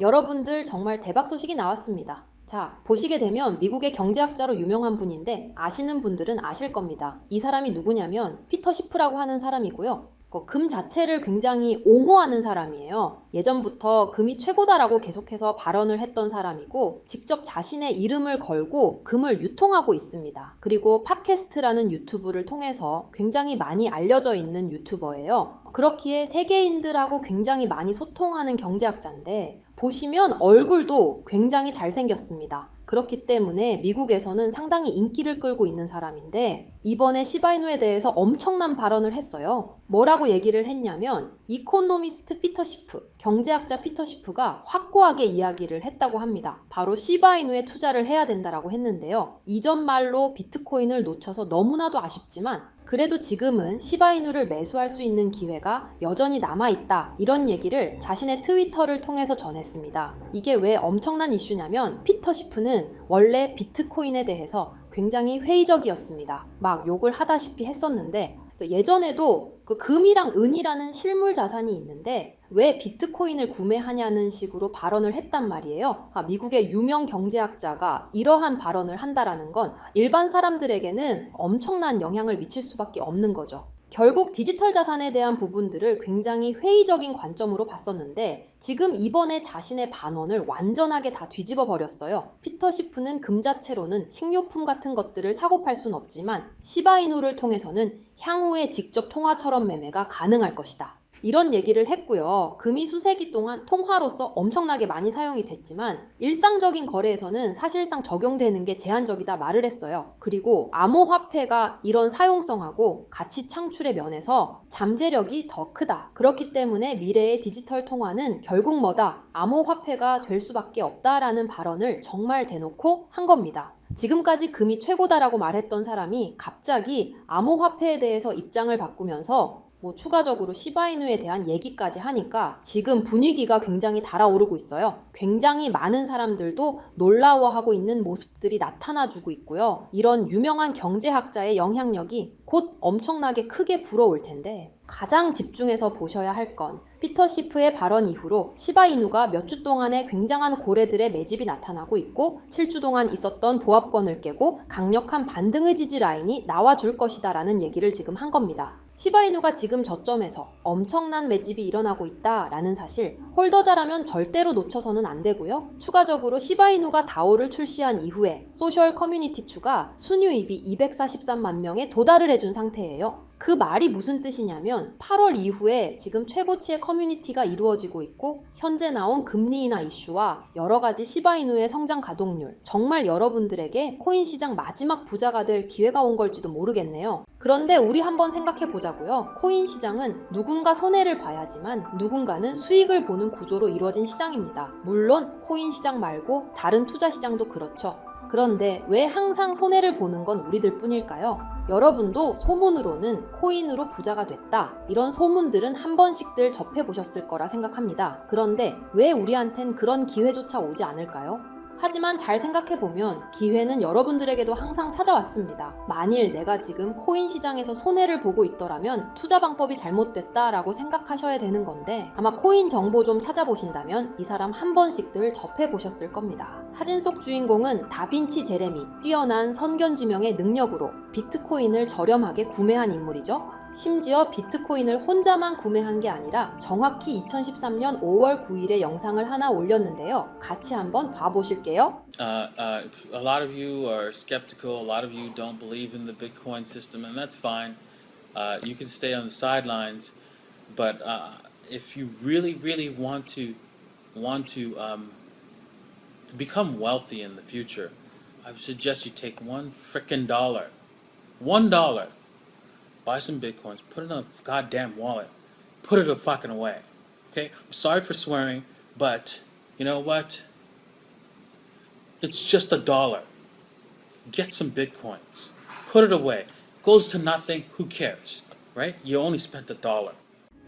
여러분들 정말 대박 소식이 나왔습니다. 자, 보시게 되면 미국의 경제학자로 유명한 분인데 아시는 분들은 아실 겁니다. 이 사람이 누구냐면 피터 시프라고 하는 사람이고요. 어, 금 자체를 굉장히 옹호하는 사람이에요. 예전부터 금이 최고다라고 계속해서 발언을 했던 사람이고, 직접 자신의 이름을 걸고 금을 유통하고 있습니다. 그리고 팟캐스트라는 유튜브를 통해서 굉장히 많이 알려져 있는 유튜버예요. 그렇기에 세계인들하고 굉장히 많이 소통하는 경제학자인데, 보시면 얼굴도 굉장히 잘생겼습니다. 그렇기 때문에 미국에서는 상당히 인기를 끌고 있는 사람인데 이번에 시바이누에 대해서 엄청난 발언을 했어요. 뭐라고 얘기를 했냐면 이코노미스트 피터 시프, 경제학자 피터 시프가 확고하게 이야기를 했다고 합니다. 바로 시바이누에 투자를 해야 된다라고 했는데요. 이전 말로 비트코인을 놓쳐서 너무나도 아쉽지만 그래도 지금은 시바이누를 매수할 수 있는 기회가 여전히 남아있다. 이런 얘기를 자신의 트위터를 통해서 전했습니다. 이게 왜 엄청난 이슈냐면 피터 시프는 원래 비트코인에 대해서 굉장히 회의적이었습니다. 막 욕을 하다시피 했었는데 또 예전에도 그 금이랑 은이라는 실물 자산이 있는데 왜 비트코인을 구매하냐는 식으로 발언을 했단 말이에요. 아, 미국의 유명 경제학자가 이러한 발언을 한다라는 건 일반 사람들에게는 엄청난 영향을 미칠 수밖에 없는 거죠. 결국 디지털 자산에 대한 부분들을 굉장히 회의적인 관점으로 봤었는데 지금 이번에 자신의 반원을 완전하게 다 뒤집어 버렸어요. 피터 시프는 금 자체로는 식료품 같은 것들을 사고 팔 수는 없지만 시바이누를 통해서는 향후에 직접 통화처럼 매매가 가능할 것이다. 이런 얘기를 했고요. 금이 수세기 동안 통화로서 엄청나게 많이 사용이 됐지만 일상적인 거래에서는 사실상 적용되는 게 제한적이다 말을 했어요. 그리고 암호화폐가 이런 사용성하고 가치 창출의 면에서 잠재력이 더 크다. 그렇기 때문에 미래의 디지털 통화는 결국 뭐다? 암호화폐가 될 수밖에 없다라는 발언을 정말 대놓고 한 겁니다. 지금까지 금이 최고다라고 말했던 사람이 갑자기 암호화폐에 대해서 입장을 바꾸면서 뭐 추가적으로 시바이누에 대한 얘기까지 하니까 지금 분위기가 굉장히 달아오르고 있어요. 굉장히 많은 사람들도 놀라워하고 있는 모습들이 나타나주고 있고요. 이런 유명한 경제학자의 영향력이 곧 엄청나게 크게 불어올 텐데 가장 집중해서 보셔야 할 건 피터 시프의 발언 이후로 시바이누가 몇 주 동안의 굉장한 고래들의 매집이 나타나고 있고 7주 동안 있었던 보합권을 깨고 강력한 반등의 지지 라인이 나와줄 것이다 라는 얘기를 지금 한 겁니다. 시바이누가 지금 저점에서 엄청난 매집이 일어나고 있다라는 사실 홀더자라면 절대로 놓쳐서는 안 되고요. 추가적으로 시바이누가 다오를 출시한 이후에 소셜 커뮤니티 추가 순유입이 243만 명에 도달을 해준 상태예요. 그 말이 무슨 뜻이냐면 8월 이후에 지금 최고치의 커뮤니티가 이루어지고 있고 현재 나온 금리 인하 이슈와 여러 가지 시바이누의 성장 가동률 정말 여러분들에게 코인 시장 마지막 부자가 될 기회가 온 걸지도 모르겠네요. 그런데 우리 한번 생각해 보자고요. 코인 시장은 누군가 손해를 봐야지만 누군가는 수익을 보는 구조로 이루어진 시장입니다. 물론 코인 시장 말고 다른 투자 시장도 그렇죠. 그런데 왜 항상 손해를 보는 건 우리들 뿐일까요? 여러분도 소문으로는 코인으로 부자가 됐다. 이런 소문들은 한 번씩들 접해보셨을 거라 생각합니다. 그런데 왜 우리한텐 그런 기회조차 오지 않을까요? 하지만 잘 생각해보면 기회는 여러분들에게도 항상 찾아왔습니다. 만일 내가 지금 코인 시장에서 손해를 보고 있더라면 투자 방법이 잘못됐다라고 생각하셔야 되는 건데 아마 코인 정보 좀 찾아보신다면 이 사람 한 번씩들 접해보셨을 겁니다. 사진 속 주인공은 다빈치 제레미, 뛰어난 선견지명의 능력으로 비트코인을 저렴하게 구매한 인물이죠. 심지어 비트코인을 혼자만 구매한 게 아니라 정확히 2013년 5월 9일에 영상을 하나 올렸는데요. 같이 한번 봐보실게요. Uh, uh, a lot of you are skeptical. A lot of you don't believe in the Bitcoin system, and that's fine. Uh, you can stay on the sidelines, but uh, if you really, really want to want to um, become wealthy in the future, I would suggest you take one frickin' dollar, one dollar, buy some bitcoins, put it in a goddamn wallet, put it a fucking away. Okay, I'm sorry for swearing, but you know what? It's just a dollar. Get some bitcoins. Put it away. Goes to nothing. Who cares? Right? You only spent a dollar.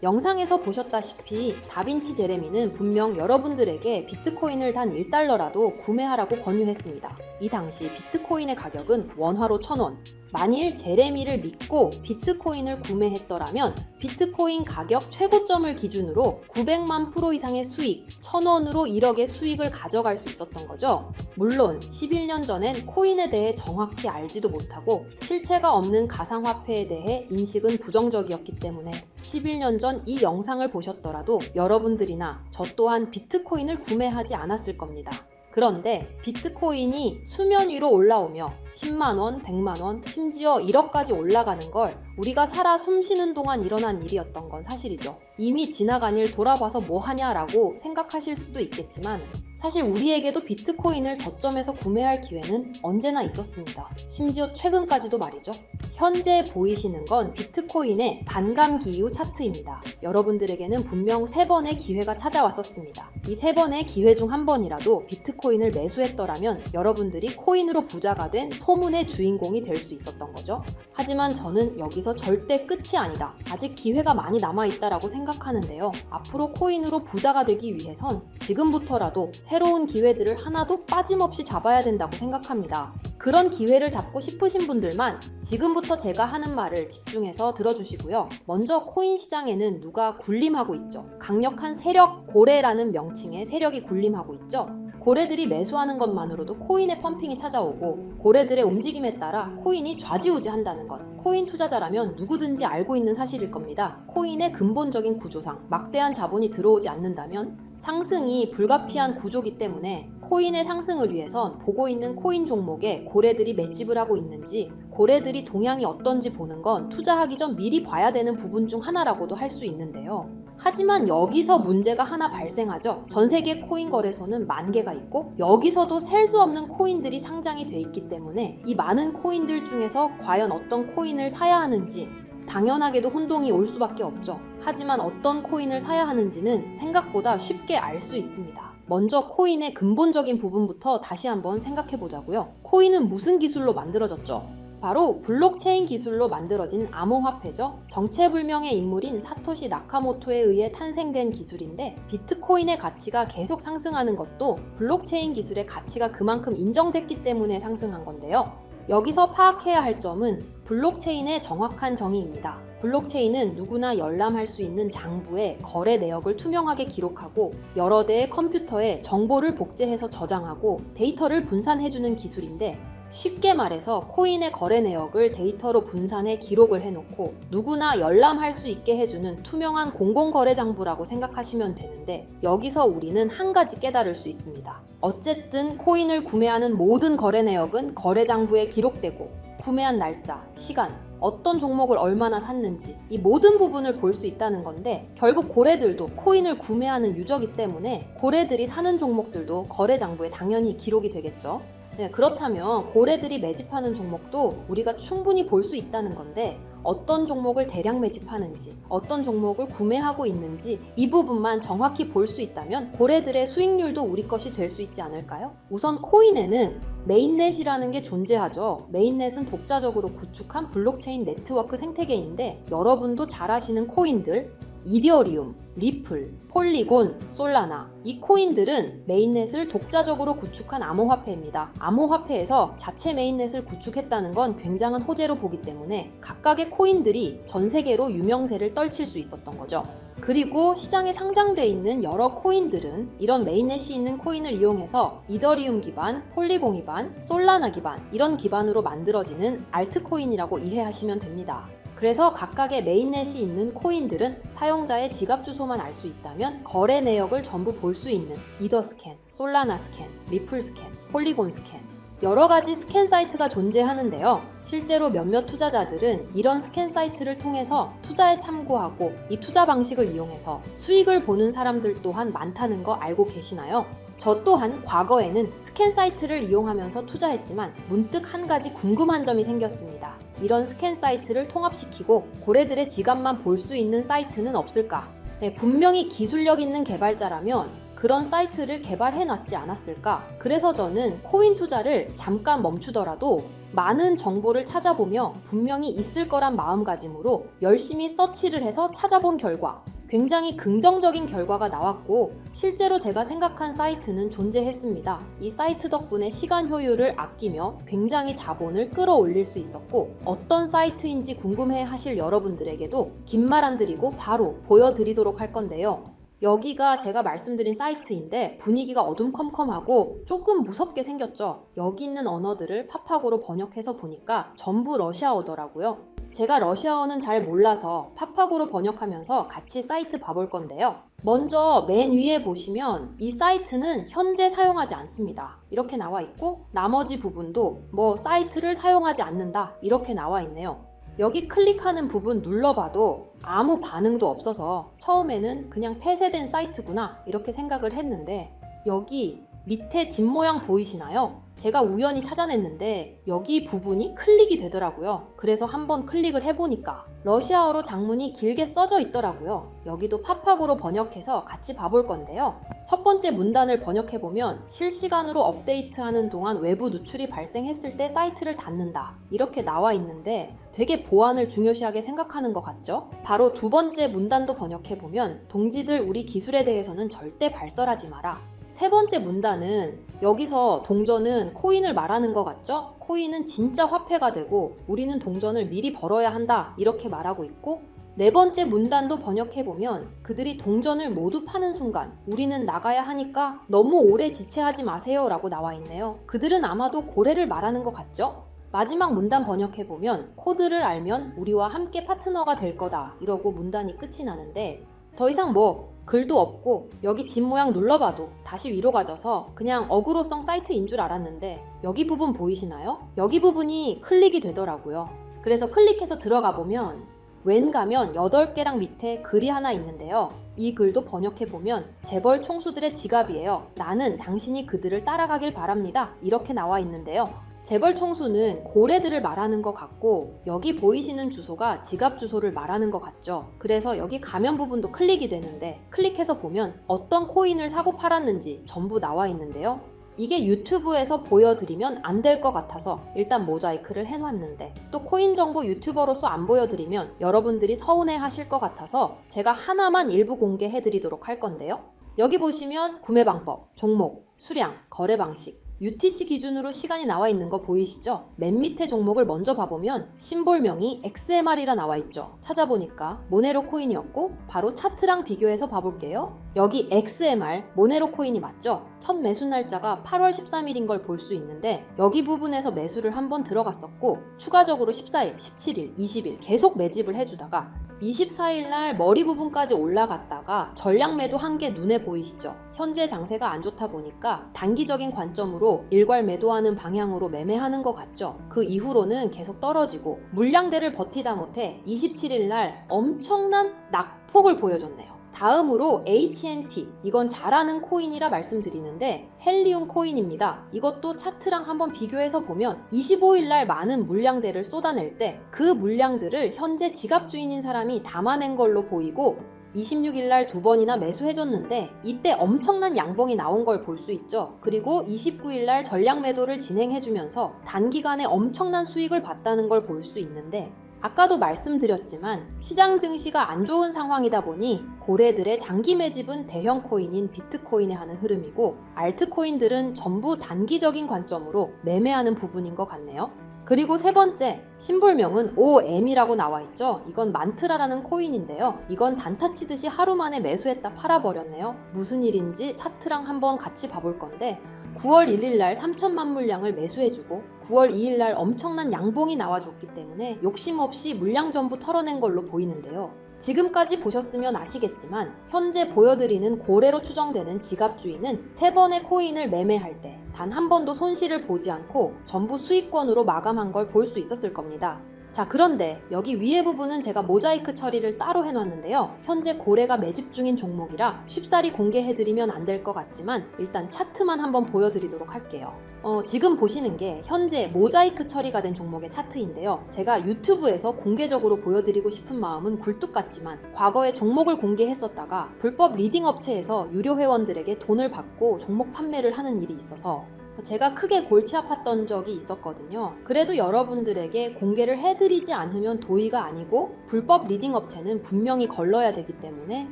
영상에서 보셨다시피 다빈치 제레미는 분명 여러분들에게 비트코인을 단 1달러라도 구매하라고 권유했습니다. 이 당시 비트코인의 가격은 원화로 1000원, 만일 제레미를 믿고 비트코인을 구매했더라면 비트코인 가격 최고점을 기준으로 900만 프로 이상의 수익, 1000원으로 1억의 수익을 가져갈 수 있었던 거죠. 물론 11년 전엔 코인에 대해 정확히 알지도 못하고 실체가 없는 가상화폐에 대해 인식은 부정적이었기 때문에 11년 전 이 영상을 보셨더라도 여러분들이나 저 또한 비트코인을 구매하지 않았을 겁니다. 그런데 비트코인이 수면 위로 올라오며 10만원, 100만원, 심지어 1억까지 올라가는 걸 우리가 살아 숨 쉬는 동안 일어난 일이었던 건 사실이죠. 이미 지나간 일 돌아봐서 뭐 하냐라고 생각하실 수도 있겠지만 사실 우리에게도 비트코인을 저점에서 구매할 기회는 언제나 있었습니다. 심지어 최근까지도 말이죠. 현재 보이시는 건 비트코인의 반감 기후 차트입니다. 여러분들에게는 분명 세 번의 기회가 찾아왔었습니다. 이 세 번의 기회 중 한 번이라도 비트코인을 매수했더라면 여러분들이 코인으로 부자가 된 소문의 주인공이 될 수 있었던 거죠. 하지만 저는 여기서 절대 끝이 아니다. 아직 기회가 많이 남아 있다라고 생각하는데요. 앞으로 코인으로 부자가 되기 위해선 지금부터라도 새로운 기회들을 하나도 빠짐없이 잡아야 된다고 생각합니다. 그런 기회를 잡고 싶으신 분들만 지금부터 제가 하는 말을 집중해서 들어주시고요. 먼저 코인 시장에는 누가 군림하고 있죠. 강력한 세력 고래라는 명칭의 세력이 군림하고 있죠. 고래들이 매수하는 것만으로도 코인의 펌핑이 찾아오고 고래들의 움직임에 따라 코인이 좌지우지한다는 것. 코인 투자자라면 누구든지 알고 있는 사실일 겁니다. 코인의 근본적인 구조상 막대한 자본이 들어오지 않는다면 상승이 불가피한 구조기 때문에 코인의 상승을 위해선 보고 있는 코인 종목에 고래들이 맷집을 하고 있는지 고래들이 동향이 어떤지 보는 건 투자하기 전 미리 봐야 되는 부분 중 하나라고도 할 수 있는데요. 하지만 여기서 문제가 하나 발생하죠. 전 세계 코인 거래소는 만 개가 있고 여기서도 셀 수 없는 코인들이 상장이 돼 있기 때문에 이 많은 코인들 중에서 과연 어떤 코인을 사야 하는지 당연하게도 혼동이 올 수밖에 없죠. 하지만 어떤 코인을 사야 하는지는 생각보다 쉽게 알 수 있습니다. 먼저 코인의 근본적인 부분부터 다시 한번 생각해 보자고요. 코인은 무슨 기술로 만들어졌죠? 바로 블록체인 기술로 만들어진 암호화폐죠. 정체불명의 인물인 사토시 나카모토에 의해 탄생된 기술인데 비트코인의 가치가 계속 상승하는 것도 블록체인 기술의 가치가 그만큼 인정됐기 때문에 상승한 건데요. 여기서 파악해야 할 점은 블록체인의 정확한 정의입니다. 블록체인은 누구나 열람할 수 있는 장부에 거래 내역을 투명하게 기록하고 여러 대의 컴퓨터에 정보를 복제해서 저장하고 데이터를 분산해주는 기술인데 쉽게 말해서 코인의 거래 내역을 데이터로 분산해 기록을 해놓고 누구나 열람할 수 있게 해주는 투명한 공공거래 장부라고 생각하시면 되는데 여기서 우리는 한 가지 깨달을 수 있습니다. 어쨌든 코인을 구매하는 모든 거래 내역은 거래 장부에 기록되고 구매한 날짜, 시간, 어떤 종목을 얼마나 샀는지 이 모든 부분을 볼 수 있다는 건데 결국 고래들도 코인을 구매하는 유저기 때문에 고래들이 사는 종목들도 거래 장부에 당연히 기록이 되겠죠. 네, 그렇다면 고래들이 매집하는 종목도 우리가 충분히 볼 수 있다는 건데 어떤 종목을 대량 매집하는지, 어떤 종목을 구매하고 있는지 이 부분만 정확히 볼 수 있다면 고래들의 수익률도 우리 것이 될 수 있지 않을까요? 우선 코인에는 메인넷이라는 게 존재하죠. 메인넷은 독자적으로 구축한 블록체인 네트워크 생태계인데 여러분도 잘 아시는 코인들 이더리움, 리플, 폴리곤, 솔라나 이 코인들은 메인넷을 독자적으로 구축한 암호화폐입니다. 암호화폐에서 자체 메인넷을 구축했다는 건 굉장한 호재로 보기 때문에 각각의 코인들이 전 세계로 유명세를 떨칠 수 있었던 거죠. 그리고 시장에 상장돼 있는 여러 코인들은 이런 메인넷이 있는 코인을 이용해서 이더리움 기반, 폴리곤 기반, 솔라나 기반 이런 기반으로 만들어지는 알트코인이라고 이해하시면 됩니다. 그래서 각각의 메인넷이 있는 코인들은 사용자의 지갑 주소만 알 수 있다면 거래 내역을 전부 볼 수 있는 이더 스캔, 솔라나 스캔, 리플 스캔, 폴리곤 스캔 여러 가지 스캔 사이트가 존재하는데요. 실제로 몇몇 투자자들은 이런 스캔 사이트를 통해서 투자에 참고하고 이 투자 방식을 이용해서 수익을 보는 사람들 또한 많다는 거 알고 계시나요? 저 또한 과거에는 스캔 사이트를 이용하면서 투자했지만 문득 한 가지 궁금한 점이 생겼습니다. 이런 스캔 사이트를 통합시키고 고래들의 지갑만 볼 수 있는 사이트는 없을까? 네, 분명히 기술력 있는 개발자라면 그런 사이트를 개발해 놨지 않았을까? 그래서 저는 코인 투자를 잠깐 멈추더라도 많은 정보를 찾아보며 분명히 있을 거란 마음가짐으로 열심히 서치를 해서 찾아본 결과 굉장히 긍정적인 결과가 나왔고 실제로 제가 생각한 사이트는 존재했습니다. 이 사이트 덕분에 시간 효율을 아끼며 굉장히 자본을 끌어올릴 수 있었고 어떤 사이트인지 궁금해 하실 여러분들에게도 긴 말 안 드리고 바로 보여드리도록 할 건데요. 여기가 제가 말씀드린 사이트인데 분위기가 어둠컴컴하고 조금 무섭게 생겼죠. 여기 있는 언어들을 팝학으로 번역해서 보니까 전부 러시아어더라고요. 제가 러시아어는 잘 몰라서 팝학으로 번역하면서 같이 사이트 봐볼 건데요. 먼저 맨 위에 보시면 이 사이트는 현재 사용하지 않습니다. 이렇게 나와 있고 나머지 부분도 뭐 사이트를 사용하지 않는다 이렇게 나와 있네요. 여기 클릭하는 부분 눌러봐도 아무 반응도 없어서 처음에는 그냥 폐쇄된 사이트구나 이렇게 생각을 했는데 여기 밑에 집 모양 보이시나요? 제가 우연히 찾아냈는데 여기 부분이 클릭이 되더라고요. 그래서 한번 클릭을 해보니까 러시아어로 장문이 길게 써져 있더라고요. 여기도 팝학으로 번역해서 같이 봐볼 건데요. 첫 번째 문단을 번역해보면 실시간으로 업데이트하는 동안 외부 누출이 발생했을 때 사이트를 닫는다. 이렇게 나와 있는데 되게 보안을 중요시하게 생각하는 것 같죠? 바로 두 번째 문단도 번역해보면 동지들 우리 기술에 대해서는 절대 발설하지 마라. 세 번째 문단은 여기서 동전은 코인을 말하는 것 같죠? 코인은 진짜 화폐가 되고 우리는 동전을 미리 벌어야 한다. 이렇게 말하고 있고 네 번째 문단도 번역해보면 그들이 동전을 모두 파는 순간 우리는 나가야 하니까 너무 오래 지체하지 마세요 라고 나와 있네요. 그들은 아마도 고래를 말하는 것 같죠? 마지막 문단 번역해보면 코드를 알면 우리와 함께 파트너가 될 거다 이러고 문단이 끝이 나는데 더 이상 뭐 글도 없고 여기 집 모양 눌러봐도 다시 위로 가져서 그냥 어그로성 사이트인 줄 알았는데 여기 부분 보이시나요? 여기 부분이 클릭이 되더라고요. 그래서 클릭해서 들어가 보면 웬 가면 8개랑 밑에 글이 하나 있는데요. 이 글도 번역해보면 재벌 총수들의 지갑이에요. 나는 당신이 그들을 따라가길 바랍니다. 이렇게 나와 있는데요. 재벌 총수는 고래들을 말하는 것 같고 여기 보이시는 주소가 지갑 주소를 말하는 것 같죠. 그래서 여기 가면 부분도 클릭이 되는데 클릭해서 보면 어떤 코인을 사고 팔았는지 전부 나와 있는데요. 이게 유튜브에서 보여드리면 안 될 것 같아서 일단 모자이크를 해놨는데 또 코인 정보 유튜버로서 안 보여드리면 여러분들이 서운해 하실 것 같아서 제가 하나만 일부 공개해 드리도록 할 건데요. 여기 보시면 구매 방법, 종목, 수량, 거래 방식, UTC 기준으로 시간이 나와 있는 거 보이시죠? 맨 밑에 종목을 먼저 봐보면 심볼명이 XMR이라 나와 있죠. 찾아보니까 모네로 코인이었고 바로 차트랑 비교해서 봐볼게요. 여기 XMR 모네로 코인이 맞죠? 첫 매수 날짜가 8월 13일인 걸 볼 수 있는데 여기 부분에서 매수를 한 번 들어갔었고 추가적으로 14일, 17일, 20일 계속 매집을 해주다가 24일 날 머리 부분까지 올라갔다가 전량 매도 한 게 눈에 보이시죠? 현재 장세가 안 좋다 보니까 단기적인 관점으로 일괄 매도하는 방향으로 매매하는 것 같죠? 그 이후로는 계속 떨어지고 물량대를 버티다 못해 27일 날 엄청난 낙폭을 보여줬네요. 다음으로 HNT 이건 잘하는 코인이라 말씀드리는데 헬리움 코인입니다. 이것도 차트랑 한번 비교해서 보면 25일 날 많은 물량대를 쏟아낼 때 그 물량들을 현재 지갑 주인인 사람이 담아낸 걸로 보이고 26일 날 두 번이나 매수해줬는데 이때 엄청난 양봉이 나온 걸 볼 수 있죠. 그리고 29일 날 전량 매도를 진행해주면서 단기간에 엄청난 수익을 봤다는 걸 볼 수 있는데 아까도 말씀드렸지만 시장 증시가 안 좋은 상황이다 보니 고래들의 장기 매집은 대형 코인인 비트코인에 하는 흐름이고 알트코인들은 전부 단기적인 관점으로 매매하는 부분인 것 같네요. 그리고 세 번째, 심볼명은 OM이라고 나와 있죠. 이건 만트라라는 코인인데요. 이건 단타 치듯이 하루 만에 매수했다 팔아버렸네요. 무슨 일인지 차트랑 한번 같이 봐볼 건데 9월 1일 날 3천만 물량을 매수해주고 9월 2일 날 엄청난 양봉이 나와줬기 때문에 욕심 없이 물량 전부 털어낸 걸로 보이는데요. 지금까지 보셨으면 아시겠지만 현재 보여드리는 고래로 추정되는 지갑 주인은 세 번의 코인을 매매할 때 단 한 번도 손실을 보지 않고 전부 수익권으로 마감한 걸 볼 수 있었을 겁니다. 자, 그런데 여기 위에 부분은 제가 모자이크 처리를 따로 해놨는데요. 현재 고래가 매집 중인 종목이라 쉽사리 공개해드리면 안 될 것 같지만 일단 차트만 한번 보여드리도록 할게요. 어, 지금 보시는 게 현재 모자이크 처리가 된 종목의 차트인데요. 제가 유튜브에서 공개적으로 보여드리고 싶은 마음은 굴뚝 같지만 과거에 종목을 공개했었다가 불법 리딩 업체에서 유료 회원들에게 돈을 받고 종목 판매를 하는 일이 있어서 제가 크게 골치 아팠던 적이 있었거든요. 그래도 여러분들에게 공개를 해드리지 않으면 도의가 아니고 불법 리딩 업체는 분명히 걸러야 되기 때문에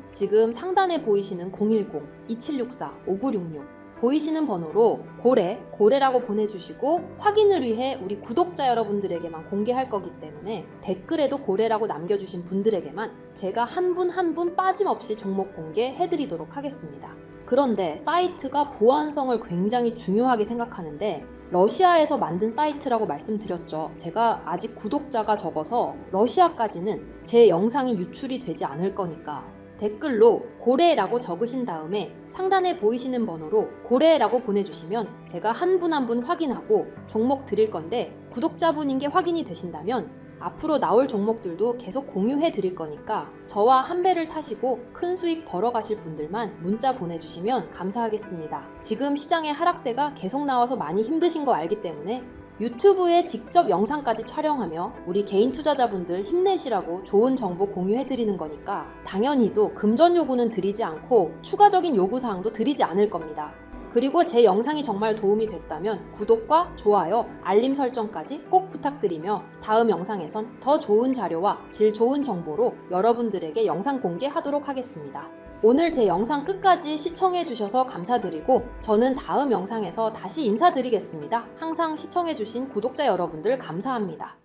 지금 상단에 보이시는 010-2764-5966 보이시는 번호로 고래, 고래라고 보내주시고 확인을 위해 우리 구독자 여러분들에게만 공개할 거기 때문에 댓글에도 고래라고 남겨주신 분들에게만 제가 한 분 한 분 빠짐없이 종목 공개해드리도록 하겠습니다. 그런데 사이트가 보안성을 굉장히 중요하게 생각하는데 러시아에서 만든 사이트라고 말씀드렸죠. 제가 아직 구독자가 적어서 러시아까지는 제 영상이 유출이 되지 않을 거니까 댓글로 고래라고 적으신 다음에 상단에 보이시는 번호로 고래라고 보내주시면 제가 한 분 한 분 확인하고 종목 드릴 건데 구독자분인 게 확인이 되신다면 앞으로 나올 종목들도 계속 공유해 드릴 거니까 저와 한 배를 타시고 큰 수익 벌어 가실 분들만 문자 보내주시면 감사하겠습니다. 지금 시장의 하락세가 계속 나와서 많이 힘드신 거 알기 때문에 유튜브에 직접 영상까지 촬영하며 우리 개인 투자자분들 힘내시라고 좋은 정보 공유해 드리는 거니까 당연히도 금전 요구는 드리지 않고 추가적인 요구 사항도 드리지 않을 겁니다. 그리고 제 영상이 정말 도움이 됐다면 구독과 좋아요, 알림 설정까지 꼭 부탁드리며 다음 영상에선 더 좋은 자료와 질 좋은 정보로 여러분들에게 영상 공개하도록 하겠습니다. 오늘 제 영상 끝까지 시청해주셔서 감사드리고 저는 다음 영상에서 다시 인사드리겠습니다. 항상 시청해주신 구독자 여러분들 감사합니다.